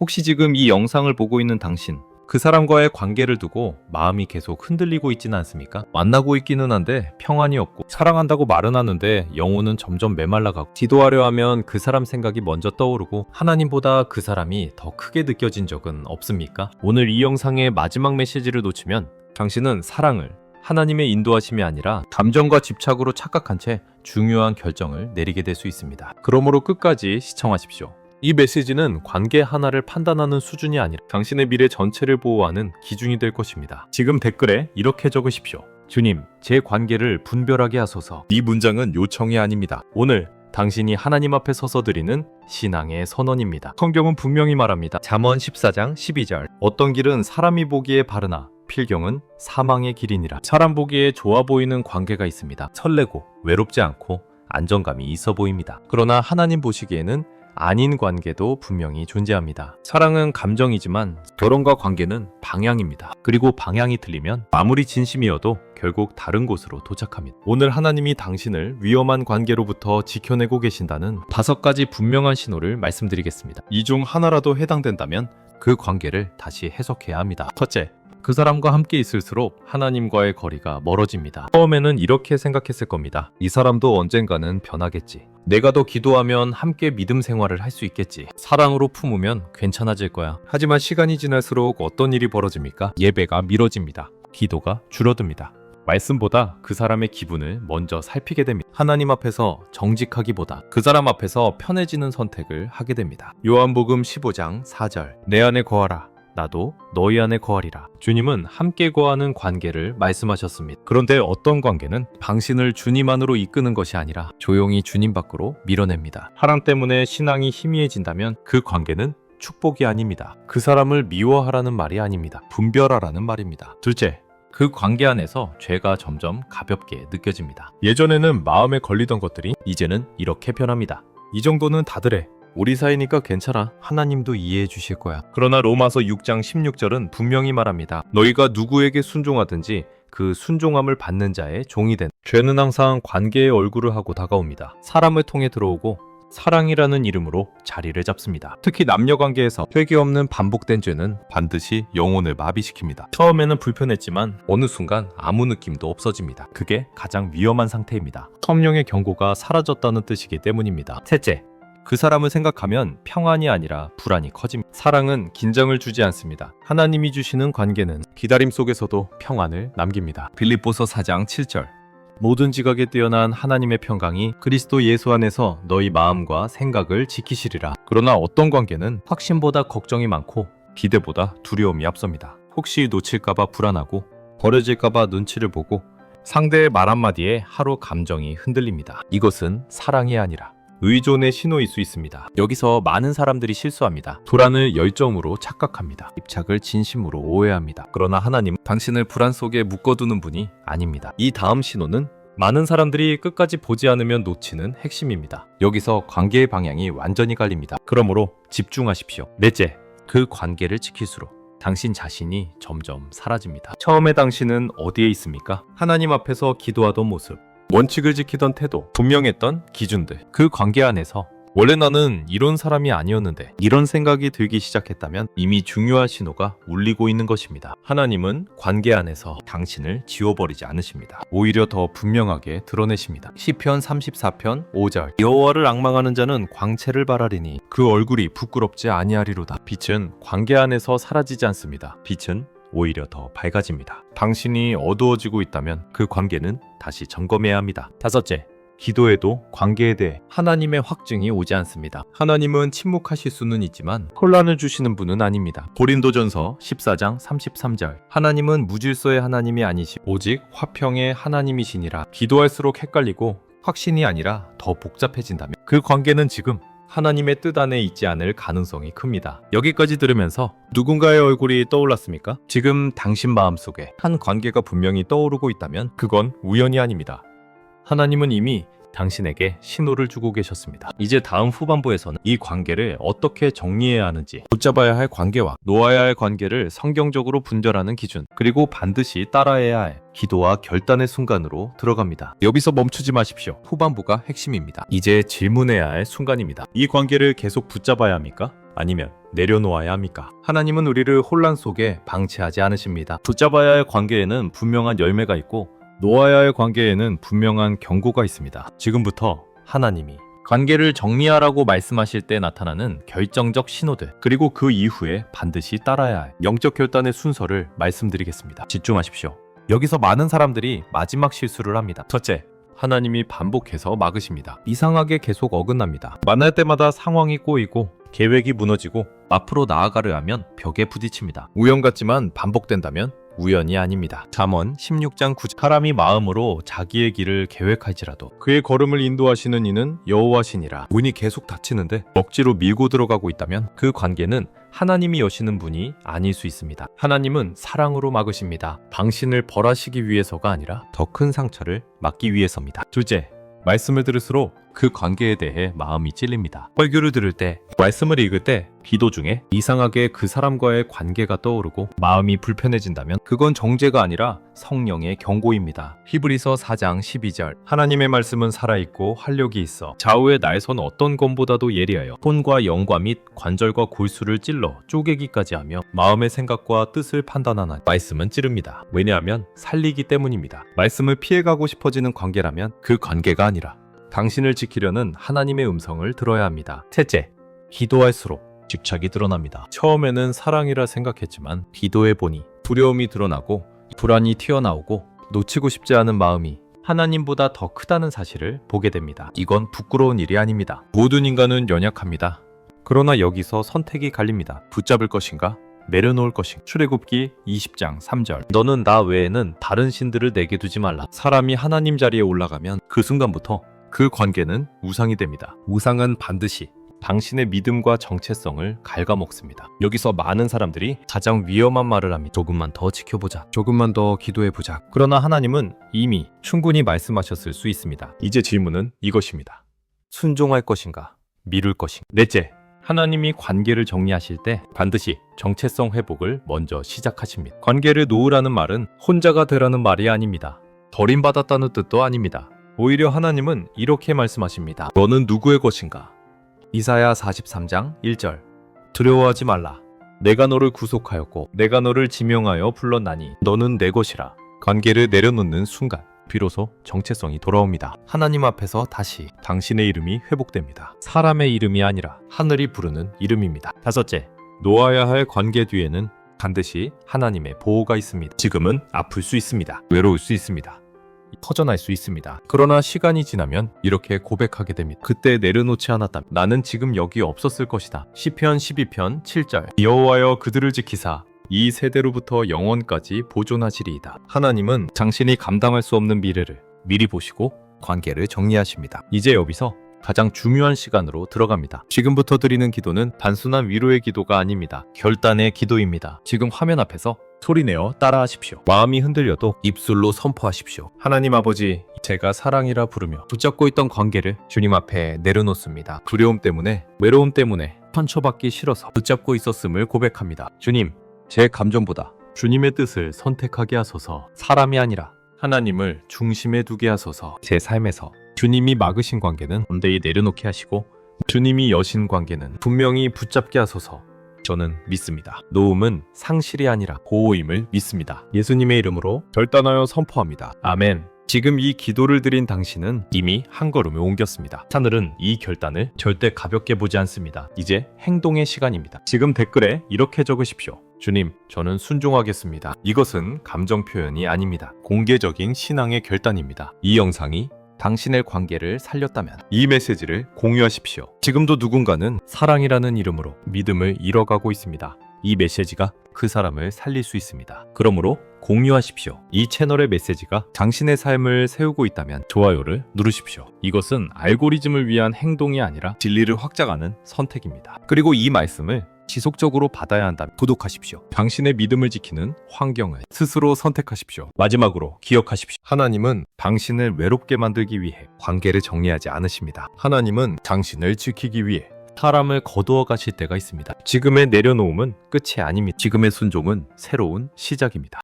혹시 지금 이 영상을 보고 있는 당신, 그 사람과의 관계를 두고 마음이 계속 흔들리고 있지는 않습니까? 만나고 있기는 한데 평안이 없고 사랑한다고 말은 하는데 영혼은 점점 메말라가고 기도하려 하면 그 사람 생각이 먼저 떠오르고 하나님보다 그 사람이 더 크게 느껴진 적은 없습니까? 오늘 이 영상의 마지막 메시지를 놓치면 당신은 사랑을 하나님의 인도하심이 아니라 감정과 집착으로 착각한 채 중요한 결정을 내리게 될 수 있습니다. 그러므로 끝까지 시청하십시오. 이 메시지는 관계 하나를 판단하는 수준이 아니라 당신의 미래 전체를 보호하는 기준이 될 것입니다. 지금 댓글에 이렇게 적으십시오. 주님, 제 관계를 분별하게 하소서. 이 문장은 요청이 아닙니다. 오늘 당신이 하나님 앞에 서서 드리는 신앙의 선언입니다. 성경은 분명히 말합니다. 잠언 14장 12절. 어떤 길은 사람이 보기에 바르나 필경은 사망의 길이니라. 사람 보기에 좋아 보이는 관계가 있습니다. 설레고 외롭지 않고 안정감이 있어 보입니다. 그러나 하나님 보시기에는 아닌 관계도 분명히 존재합니다. 사랑은 감정이지만 결혼과 관계는 방향입니다. 그리고 방향이 틀리면 아무리 진심이어도 결국 다른 곳으로 도착합니다. 오늘 하나님이 당신을 위험한 관계로부터 지켜내고 계신다는 다섯 가지 분명한 신호를 말씀드리겠습니다. 이 중 하나라도 해당된다면 그 관계를 다시 해석해야 합니다. 첫째, 그 사람과 함께 있을수록 하나님과의 거리가 멀어집니다. 처음에는 이렇게 생각했을 겁니다. 이 사람도 언젠가는 변하겠지. 내가 더 기도하면 함께 믿음 생활을 할 수 있겠지. 사랑으로 품으면 괜찮아질 거야. 하지만 시간이 지날수록 어떤 일이 벌어집니까? 예배가 미뤄집니다. 기도가 줄어듭니다. 말씀보다 그 사람의 기분을 먼저 살피게 됩니다. 하나님 앞에서 정직하기보다 그 사람 앞에서 편해지는 선택을 하게 됩니다. 요한복음 15장 4절 내 안에 거하라 나도 너희 안에 거하리라. 주님은 함께 거하는 관계를 말씀하셨습니다. 그런데 어떤 관계는 당신을 주님 안으로 이끄는 것이 아니라 조용히 주님 밖으로 밀어냅니다. 하랑 때문에 신앙이 희미해진다면 그 관계는 축복이 아닙니다. 그 사람을 미워하라는 말이 아닙니다. 분별하라는 말입니다. 둘째, 그 관계 안에서 죄가 점점 가볍게 느껴집니다. 예전에는 마음에 걸리던 것들이 이제는 이렇게 변합니다. 이 정도는 다들 해. 우리 사이니까 괜찮아. 하나님도 이해해 주실 거야. 그러나 로마서 6장 16절은 분명히 말합니다. 너희가 누구에게 순종하든지 그 순종함을 받는 자의 종이 된. 죄는 항상 관계의 얼굴을 하고 다가옵니다. 사람을 통해 들어오고 사랑이라는 이름으로 자리를 잡습니다. 특히 남녀 관계에서 회개 없는 반복된 죄는 반드시 영혼을 마비시킵니다. 처음에는 불편했지만 어느 순간 아무 느낌도 없어집니다. 그게 가장 위험한 상태입니다. 성령의 경고가 사라졌다는 뜻이기 때문입니다. 셋째, 그 사람을 생각하면 평안이 아니라 불안이 커집니다. 사랑은 긴장을 주지 않습니다. 하나님이 주시는 관계는 기다림 속에서도 평안을 남깁니다. 빌립보서 4장 7절. 모든 지각에 뛰어난 하나님의 평강이 그리스도 예수 안에서 너희 마음과 생각을 지키시리라. 그러나 어떤 관계는 확신보다 걱정이 많고 기대보다 두려움이 앞섭니다. 혹시 놓칠까봐 불안하고 버려질까봐 눈치를 보고 상대의 말 한마디에 하루 감정이 흔들립니다. 이것은 사랑이 아니라 의존의 신호일 수 있습니다. 여기서 많은 사람들이 실수합니다. 도란을 열정으로 착각합니다. 입착을 진심으로 오해합니다. 그러나 하나님 당신을 불안 속에 묶어두는 분이 아닙니다. 이 다음 신호는 많은 사람들이 끝까지 보지 않으면 놓치는 핵심입니다. 여기서 관계의 방향이 완전히 갈립니다. 그러므로 집중하십시오. 넷째, 그 관계를 지킬수록 당신 자신이 점점 사라집니다. 처음에 당신은 어디에 있습니까? 하나님 앞에서 기도하던 모습, 원칙을 지키던 태도, 분명했던 기준들, 그 관계 안에서 원래 나는 이런 사람이 아니었는데 이런 생각이 들기 시작했다면 이미 중요한 신호가 울리고 있는 것입니다. 하나님은 관계 안에서 당신을 지워버리지 않으십니다. 오히려 더 분명하게 드러내십니다. 시편 34편 5절 여호와를 악망하는 자는 광채를 바라리니 그 얼굴이 부끄럽지 아니하리로다. 빛은 관계 안에서 사라지지 않습니다. 빛은 오히려 더 밝아집니다. 당신이 어두워지고 있다면 그 관계는 다시 점검해야 합니다. 다섯째, 기도에도 관계에 대해 하나님의 확증이 오지 않습니다. 하나님은 침묵하실 수는 있지만 혼란을 주시는 분은 아닙니다. 고린도전서 14장 33절 하나님은 무질서의 하나님이 아니시 오직 화평의 하나님이시니라 기도할수록 헷갈리고 확신이 아니라 더 복잡해진다면 그 관계는 지금 하나님의 뜻 안에 있지 않을 가능성이 큽니다. 여기까지 들으면서 누군가의 얼굴이 떠올랐습니까? 지금 당신 마음속에 한 관계가 분명히 떠오르고 있다면 그건 우연이 아닙니다. 하나님은 이미 당신에게 신호를 주고 계셨습니다. 이제 다음 후반부에서는 이 관계를 어떻게 정리해야 하는지, 붙잡아야 할 관계와 놓아야 할 관계를 성경적으로 분별하는 기준, 그리고 반드시 따라해야 할 기도와 결단의 순간으로 들어갑니다. 여기서 멈추지 마십시오. 후반부가 핵심입니다. 이제 질문해야 할 순간입니다. 이 관계를 계속 붙잡아야 합니까? 아니면 내려놓아야 합니까? 하나님은 우리를 혼란 속에 방치하지 않으십니다. 붙잡아야 할 관계에는 분명한 열매가 있고 놓아야 할 관계에는 분명한 경고가 있습니다. 지금부터 하나님이 관계를 정리하라고 말씀하실 때 나타나는 결정적 신호들 그리고 그 이후에 반드시 따라야 할 영적 결단의 순서를 말씀드리겠습니다. 집중하십시오. 여기서 많은 사람들이 마지막 실수를 합니다. 첫째, 하나님이 반복해서 막으십니다. 이상하게 계속 어긋납니다. 만날 때마다 상황이 꼬이고 계획이 무너지고 앞으로 나아가려 하면 벽에 부딪힙니다. 우연 같지만 반복된다면 우연이 아닙니다. 잠언 16장 9절 사람이 마음으로 자기의 길을 계획할지라도 그의 걸음을 인도하시는 이는 여호와시니라. 문이 계속 닫히는데 억지로 밀고 들어가고 있다면 그 관계는 하나님이 여시는 분이 아닐 수 있습니다. 하나님은 사랑으로 막으십니다. 당신을 벌하시기 위해서가 아니라 더 큰 상처를 막기 위해서입니다. 둘째, 말씀을 들을수록 그 관계에 대해 마음이 찔립니다. 설교를 들을 때, 말씀을 읽을 때, 기도 중에 이상하게 그 사람과의 관계가 떠오르고 마음이 불편해진다면 그건 정죄가 아니라 성령의 경고입니다. 히브리서 4장 12절 하나님의 말씀은 살아있고 활력이 있어 좌우의 날선 어떤 검보다도 예리하여 손과 영과 및 관절과 골수를 찔러 쪼개기까지 하며 마음의 생각과 뜻을 판단하나 말씀은 찌릅니다. 왜냐하면 살리기 때문입니다. 말씀을 피해가고 싶어지는 관계라면 그 관계가 아니라 당신을 지키려는 하나님의 음성을 들어야 합니다. 셋째, 기도할수록 집착이 드러납니다. 처음에는 사랑이라 생각했지만 기도해 보니 두려움이 드러나고 불안이 튀어나오고 놓치고 싶지 않은 마음이 하나님보다 더 크다는 사실을 보게 됩니다. 이건 부끄러운 일이 아닙니다. 모든 인간은 연약합니다. 그러나 여기서 선택이 갈립니다. 붙잡을 것인가? 내려놓을 것인가? 출애굽기 20장 3절. 너는 나 외에는 다른 신들을 내게 두지 말라. 사람이 하나님 자리에 올라가면 그 순간부터 그 관계는 우상이 됩니다. 우상은 반드시 당신의 믿음과 정체성을 갉아먹습니다. 여기서 많은 사람들이 가장 위험한 말을 합니다. 조금만 더 지켜보자. 조금만 더 기도해 보자. 그러나 하나님은 이미 충분히 말씀하셨을 수 있습니다. 이제 질문은 이것입니다. 순종할 것인가? 미룰 것인가? 넷째, 하나님이 관계를 정리하실 때 반드시 정체성 회복을 먼저 시작하십니다. 관계를 놓으라는 말은 혼자가 되라는 말이 아닙니다. 버림받았다는 뜻도 아닙니다. 오히려 하나님은 이렇게 말씀하십니다. 너는 누구의 것인가? 이사야 43장 1절 두려워하지 말라. 내가 너를 구속하였고 내가 너를 지명하여 불렀나니 너는 내 것이라. 관계를 내려놓는 순간 비로소 정체성이 돌아옵니다. 하나님 앞에서 다시 당신의 이름이 회복됩니다. 사람의 이름이 아니라 하늘이 부르는 이름입니다. 다섯째, 놓아야 할 관계 뒤에는 반드시 하나님의 보호가 있습니다. 지금은 아플 수 있습니다. 외로울 수 있습니다. 터져날 수 있습니다. 그러나 시간이 지나면 이렇게 고백하게 됩니다. 그때 내려놓지 않았다면 나는 지금 여기 없었을 것이다. 시편 12편 7절 여호와여 그들을 지키사 이 세대로부터 영원까지 보존하시리이다. 하나님은 당신이 감당할 수 없는 미래를 미리 보시고 관계를 정리하십니다. 이제 여기서 가장 중요한 시간으로 들어갑니다. 지금부터 드리는 기도는 단순한 위로의 기도가 아닙니다. 결단의 기도입니다. 지금 화면 앞에서 소리내어 따라하십시오. 마음이 흔들려도 입술로 선포하십시오. 하나님 아버지, 제가 사랑이라 부르며 붙잡고 있던 관계를 주님 앞에 내려놓습니다. 두려움 때문에, 외로움 때문에 상처받기 싫어서 붙잡고 있었음을 고백합니다. 주님, 제 감정보다 주님의 뜻을 선택하게 하소서. 사람이 아니라 하나님을 중심에 두게 하소서. 제 삶에서 주님이 막으신 관계는 온데이 내려놓게 하시고 주님이 여신 관계는 분명히 붙잡게 하소서. 저는 믿습니다. 놓음은 상실이 아니라 보호임을 믿습니다. 예수님의 이름으로 결단하여 선포합니다. 아멘. 지금 이 기도를 드린 당신은 이미 한 걸음을 옮겼습니다. 하늘은 이 결단을 절대 가볍게 보지 않습니다. 이제 행동의 시간입니다. 지금 댓글에 이렇게 적으십시오. 주님, 저는 순종하겠습니다. 이것은 감정 표현이 아닙니다. 공개적인 신앙의 결단입니다. 이 영상이 당신의 관계를 살렸다면 이 메시지를 공유하십시오. 지금도 누군가는 사랑이라는 이름으로 믿음을 잃어가고 있습니다. 이 메시지가 그 사람을 살릴 수 있습니다. 그러므로 공유하십시오. 이 채널의 메시지가 당신의 삶을 세우고 있다면 좋아요를 누르십시오. 이것은 알고리즘을 위한 행동이 아니라 진리를 확장하는 선택입니다. 그리고 이 말씀을 지속적으로 받아야 한다면 구독하십시오. 당신의 믿음을 지키는 환경을 스스로 선택하십시오. 마지막으로 기억하십시오. 하나님은 당신을 외롭게 만들기 위해 관계를 정리하지 않으십니다. 하나님은 당신을 지키기 위해 사람을 거두어 가실 때가 있습니다. 지금의 내려놓음은 끝이 아닙니다. 지금의 순종은 새로운 시작입니다.